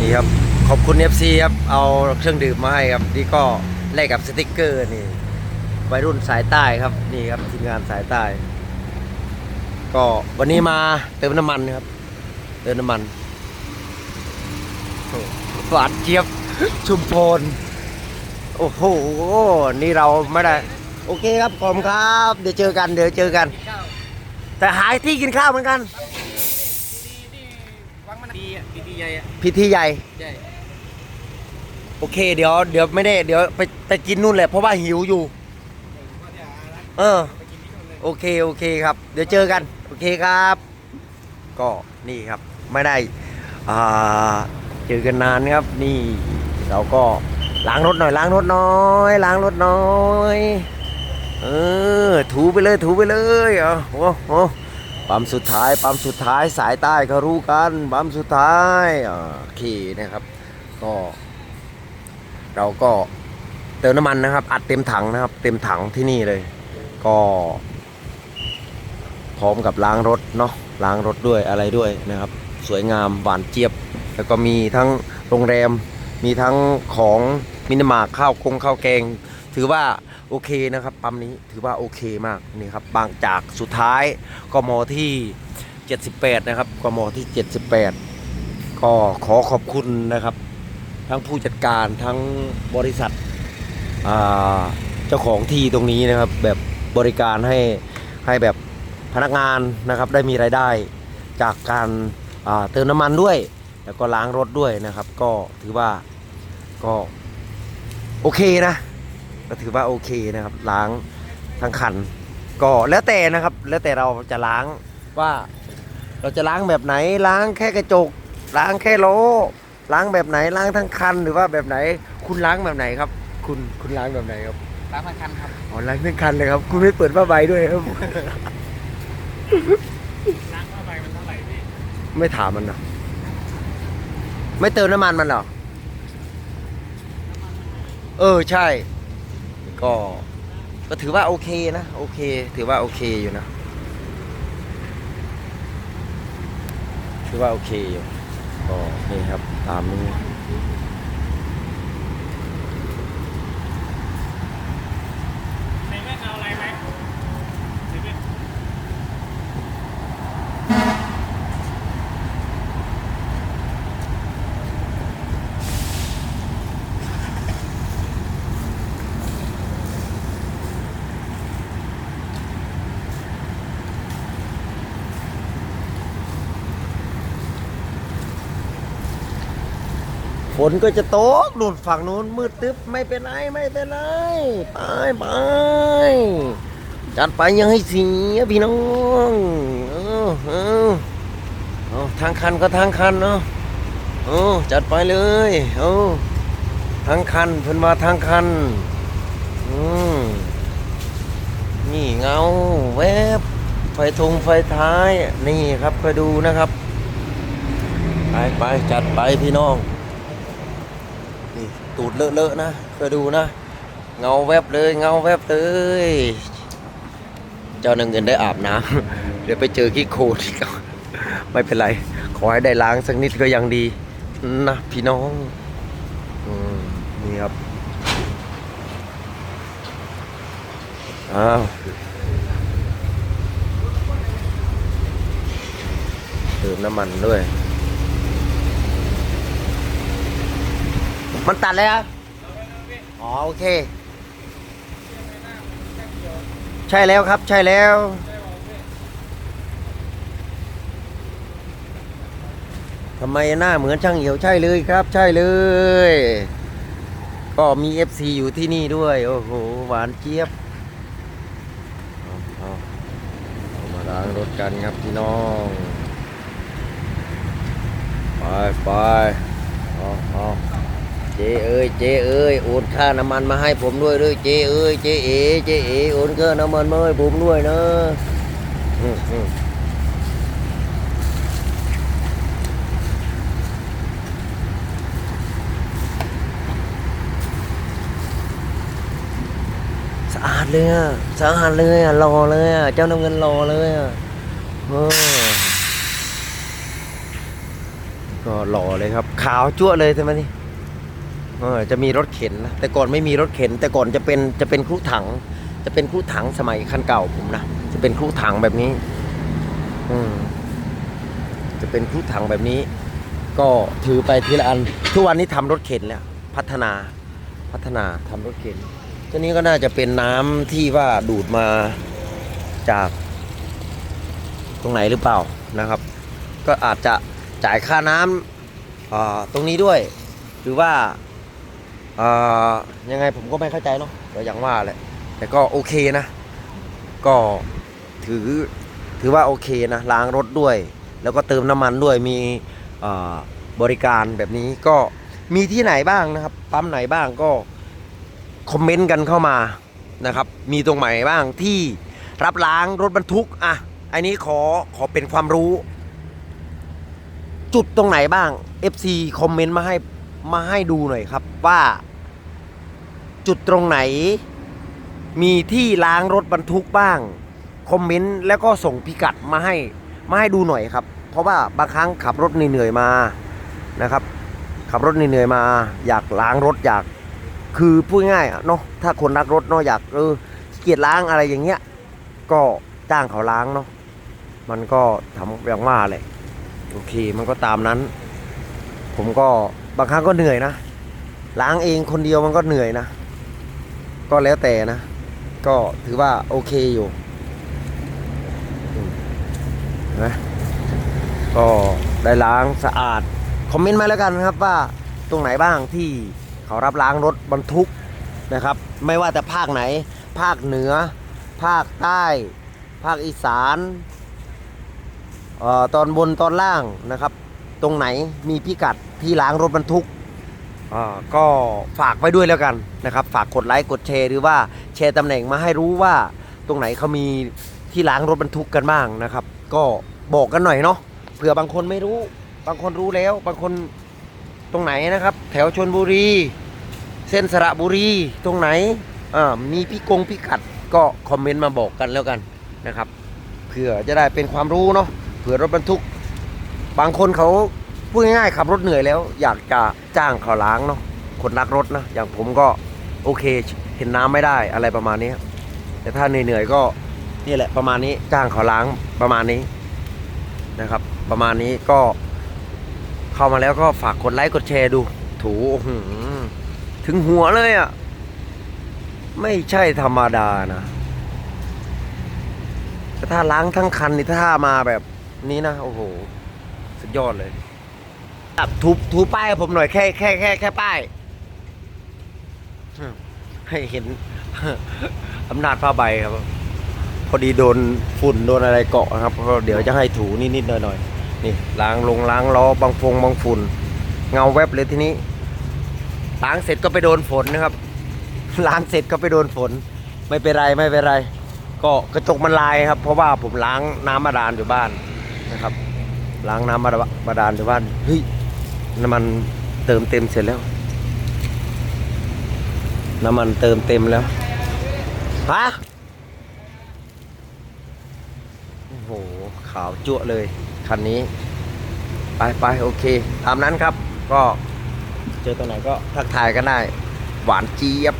นี่ครับ ขอบคุณ FC ครับ เอาเครื่องดื่มมาให้ครับ นี่ก็แลกกับสติกเกอร์นี่วัยรุ่นสายใต้ครับ นี่ครับทีมงานสายใต้ ก็วันนี้มาเติมน้ำมันครับ เติมน้ำมันโอ้หวานเจี๊ยบชุมพลโอ้โห นี่เราไม่ได้ โอเคครับขอบคุณครับ เดี๋ยวเจอกัน เดี๋ยวเจอกัน แต่หายที่กินข้าวเหมือนกัน อะดีใหญ่อะพิธีใหญ่ใหญ่โอเค เดี๋ยวเดี๋ยวไม่ได้ เดี๋ยวไปไปกินนู่นแหละเพราะว่าหิวอยู่เออโอเค โอเคครับ เดี๋ยวเจอกัน โอเคครับ ก็นี่ครับ ไม่ได้ อ่า เจอกันนานครับ นี่ เราก็ล้างรถหน่อย ล้างรถน้อย ล้างรถน้อย เออ ถูไปเลย ถูไปเลย เอะโอ้โห ปั๊มสุดท้ายปั๊มสุดท้ายสายใต้เขารู้กันปั๊มสุดท้ายอ่าโอเคนะครับ ก็ เราก็เติมน้ำมันนะครับ อัดเต็มถังนะครับ เต็มถังที่นี่เลย ก็ พร้อมกับล้างรถเนาะล้างรถด้วยอะไรด้วยนะครับ สวยงามหวานเจี๊ยบ แล้วก็มีทั้งโรงแรม มีทั้งของมินิมาร์ข้าวคงข้าวแกง ถือว่า โอเคนะครับปั๊มนี้ถือว่าโอเคมากนี่ครับบางจากสุดท้ายกมที่ 78 นะครับกมที่ 78 ก็ขอขอบคุณนะครับ ทั้งผู้จัดการทั้งบริษัทเจ้าของที่ตรงนี้นะครับ แบบบริการให้ให้แบบพนักงานนะครับได้มีรายได้จากการาเติมน้ำมันด้วย แล้วก็ล้างรถด้วยนะครับ ก็ถือว่าก็โอเคนะ ก็ถือว่าโอเคนะครับ ล้างทั้งคัน ก็แล้วแต่นะครับ แล้วแต่เราจะล้างว่า เราจะล้างแบบไหนล้างแค่กระจก ล้างแค่โลล้างแบบไหนล้างทั้งคันหรือว่าแบบไหน คุณล้างแบบไหนครับ คุณคุณล้างแบบไหนครับล้างพันคันครับอ๋อล้างทั้งคันเลยครับ คุณไม่เปิดผ้าใบด้วยครับล้างเข้าไปมันเท่าไหร่พี่ไม่ถามมันนะไม่เติมน้ำมันมันเหรอเออใช่ ก็ก็ถือว่าโอเคนะโอเค ถือว่าโอเคอยู่นะ ถือว่าโอเคอยู่ก็นี่ครับตามนี้แม่เอาอะไรไหมเซเว่น ฝนก็จะตกนู่นฝั่งนู้นมืดตึ๊บไม่เป็นไรไม่เป็นไรไปไปจัดไปยังให้เสียพี่น้องเออเออเอาทางคันก็ทางคันเนาะเออจัดไปเลยเออทางคันเพิ่นมาทางคันอืมนี่เงาแวบไฟทงไฟท้าย นี่ครับไปดูนะครับ ไปไปจัดไปพี่น้อง ตูดเลอะๆนะคอยดูนะ เงาแวบเลย เงาแวบเลย เจ้าหนึ่งเงินได้อาบน้ำเดี๋ยวไปเจอขี้โคลนอีกไม่เป็นไร ขอให้ได้ล้างสักนิดก็ยังดีนะพี่น้องอนี่ครับอ้าวเติมน้ำมันด้วย มันตัดเลยครับอ๋อโอเค ใช่แล้วครับ ใช่แล้ว ทำไมหน้าเหมือนช่างเหี่ยวใช่เลยครับ ใช่เลย ก็มี FC อยู่ที่นี่ด้วย โอ้โห หวานเจี๊ยบเอาเอาเอามาล้างรถกันครับพี่น้อง ไปไปเอาเอา เจเอ้ยเจเอ้ยโอนค่าน้ำมันมาให้ผมด้วยด้วยเจเอ้ยเจเอเจเอโอนค่าน้ำมันมาให้ผมด้วยนะอืมอืมสะอาดเลยอะสะอาดเลยอะรอเลยอะเจ้าน้ำเงินรอเลยอะก็หล่อเลยครับ ขาวจั่วเลยใช่ไหมนี่ เออจะมีรถเข็นนะแต่ก่อนไม่มีรถเข็น แต่ก่อนจะเป็นจะเป็นครูถัง จะเป็นครูถังสมัยคันเก่าผมนะจะเป็นครูถังแบบนี้ อืมจะเป็นครูถังแบบนี้ ก็ถือไปทีละอัน ทุกวันนี้ทำรถเข็นแล้ว พัฒนาพัฒนาทำรถเข็นตัวนี้ก็น่าจะเป็นน้ำที่ว่าดูดมาจากตรงไหนหรือเปล่านะครับ ก็อาจจะจ่ายค่าน้ำอ่าตรงนี้ด้วย หรือว่า ยังไงผมก็ไม่เข้าใจเนาะก็อย่างว่าแหละแต่ก็โอเคนะ ก็ถือถือว่าโอเคนะล้างรถด้วย แล้วก็เติมน้ำมันด้วยมีบริการแบบนี้ก็มีที่ไหนบ้างนะครับปั๊มไหนบ้างก็คอมเมนต์กันเข้ามานะครับ มีตรงไหนบ้างที่รับล้างรถบรรทุกอะอันนี้ขอขอเป็นความรู้ จุดตรงไหนบ้าง FC คอมเมนต์มาให้มาให้ดูหน่อยครับว่า จุดตรงไหน มีที่ล้างรถบรรทุกบ้าง คอมเมนต์แล้วก็ส่งพิกัดมาให้มาให้ดูหน่อยครับ เพราะว่าบางครั้งขับรถเหนื่อยมานะครับ ขับรถเหนื่อยมา อยากล้างรถอยาก คือพูดง่ายเนาะถ้าคนรักรถเนาะอยากเออเกียจล้างอะไรอย่างเงี้ย ก็จ้างเขาล้างเนาะมันก็ทำอย่างว่าแหละโอเคมันก็ตามนั้น ผมก็บางครั้งก็เหนื่อยนะล้างเองคนเดียวมันก็เหนื่อยนะ ก็แล้วแต่นะ ก็ถือว่าโอเคอยู่นไหมก็ได้ล้างสะอาด คอมเมนต์มาแล้วกันครับว่าตรงไหนบ้างที่เขารับล้างรถบรรทุกนะครับ ไม่ว่าแต่ภาคไหน ภาคเหนือ ภาคใต้ ภาคอีสานออตอนบนตอนล่างนะครับ ตรงไหนมีพิกัดที่ล้างรถบรรทุก ก็ฝากไว้ด้วยแล้วกันนะครับ ฝากกดไลค์กดแชร์หรือว่าแชร์ตำแหน่งมาให้รู้ว่าตรงไหนเขามีที่ล้างรถบรรทุกกันบ้างนะครับ ก็บอกกันหน่อยเนาะเผื่อบางคนไม่รู้ บางคนรู้แล้ว บางคนตรงไหนนะครับ แถวชนบุรี เส้นสระบุรีตรงไหนมีพี่กงพิกัดก็คอมเมนต์มาบอกกันแล้วกันนะครับเผื่อจะได้เป็นความรู้เนาะเผื่อรถบรรทุก บางคนเขา พูดง่ายๆขับรถเหนื่อยแล้ว อยากจะจ้างเขาล้างเนาะคนรักรถนะ อย่างผมก็โอเคเห็นน้ำไม่ได้อะไรประมาณนี้ แต่ถ้าเหนื่อยๆก็นี่แหละประมาณนี้จ้างเขาล้างประมาณนี้นะครับ ประมาณนี้ก็ เข้ามาแล้วก็ฝากกดไลค์กดแชร์ดู ถูหืถึงหัวเลยอะ ไม่ใช่ธรรมดานะแต่ถ้าล้างทั้งคันนี่ถ้ามาแบบนี้นะ โอ้โห สุดยอดเลย ครับถูถูป้ายให้ผมหน่อยแค่แค่แค่แค่ป้ายอืมให้เห็น อำนาจผ้าใบครับ พอดีโดนฝุ่นโดนอะไรเกาะนะครับก็เดี๋ยวจะให้ถูนิดๆหน่อยๆนี่ล้างลงล้างล้อบางฟงบางฝุ่น เงาแวบเลยทีนี้ล้างเสร็จก็ไปโดนฝนนะครับล้างเสร็จก็ไปโดนฝน ไม่เป็นไรไม่เป็นไร ก็กระจกมันลายครับ เพราะว่าผมล้างน้ำบาดาลอยู่บ้านนะครับ ล้างน้ำบาดาบาดาลอยู่บ้านเฮ้ย น้ำมันเติมเต็มเสร็จแล้ว น้ำมันเติมเต็มแล้วฮะโอ้โห ขาวจั่วเลย คันนี้ ไปไปโอเค ตามนั้นครับ ก็เจอตัวไหนก็ทักทายกันได้ หวานเจี๊ยบ